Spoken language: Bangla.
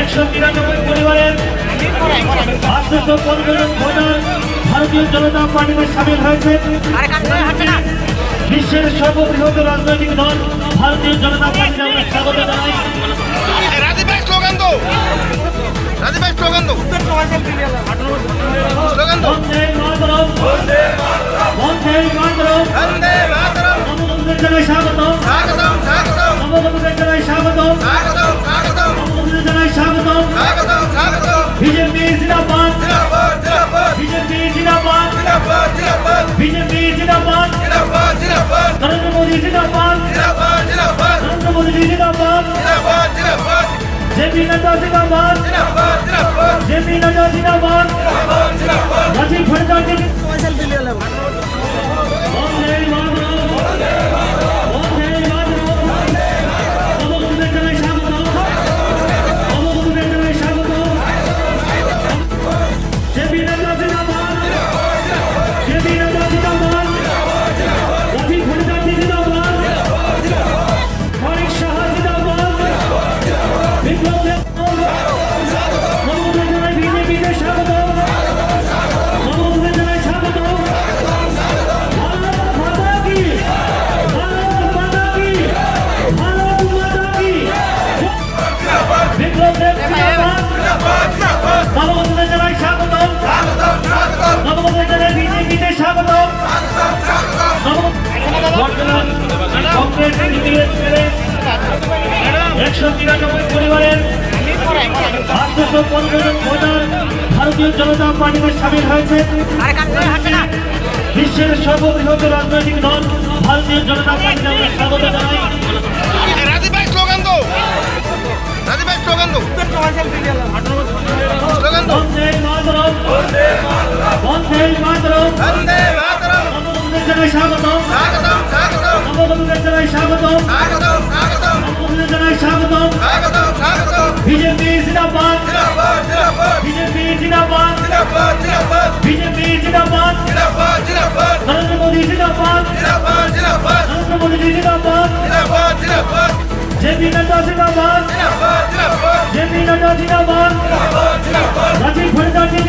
একশো তিরানব্বই পরিবারের পাঁচশো পঞ্চাশ ভোটার ভারতীয় জনতা পার্টিতে সামিল হয়েছে। বিশ্বের সর্ববৃহৎ রাজনৈতিক দল ভারতীয় জনতা পার্টিকে আমরা স্বাগত স্বাগত नरेंद्र मोदी जिंदाबाद। जिंदाबाद जिंदाबाद। नरेंद्र मोदी जी जिंदाबाद। जिंदाबाद जिंदाबाद। जेपी नड्डा जिंदाबाद। जिंदाबाद जिंदाबाद। जेपी नड्डा जिंदाबाद। जिंदाबाद जिंदाबाद। राजीव खड़का जी একশো তিরানব্বই পরিবারের আটশো পনেরো জন ভোটার ভারতীয় জনতা পার্টিতে সামিল হয়েছে। বিশ্বের সর্ববৃহৎ রাজনৈতিক দল ভারতীয় জনতা পার্টিকে আমরা স্বাগত জানাই। রাজীব ਜੇਬੀ ਨੱਡਾ ਜਿੰਦਾਬਾਦ ਜਿੰਦਾਬਾਦ। ਜੇਬੀ ਨੱਡਾ ਜਿੰਦਾਬਾਦ ਜਿੰਦਾਬਾਦ ਜਿੰਦਾਬਾਦ। ਰਾਜੀ ਫਰਦਾ ਜੀ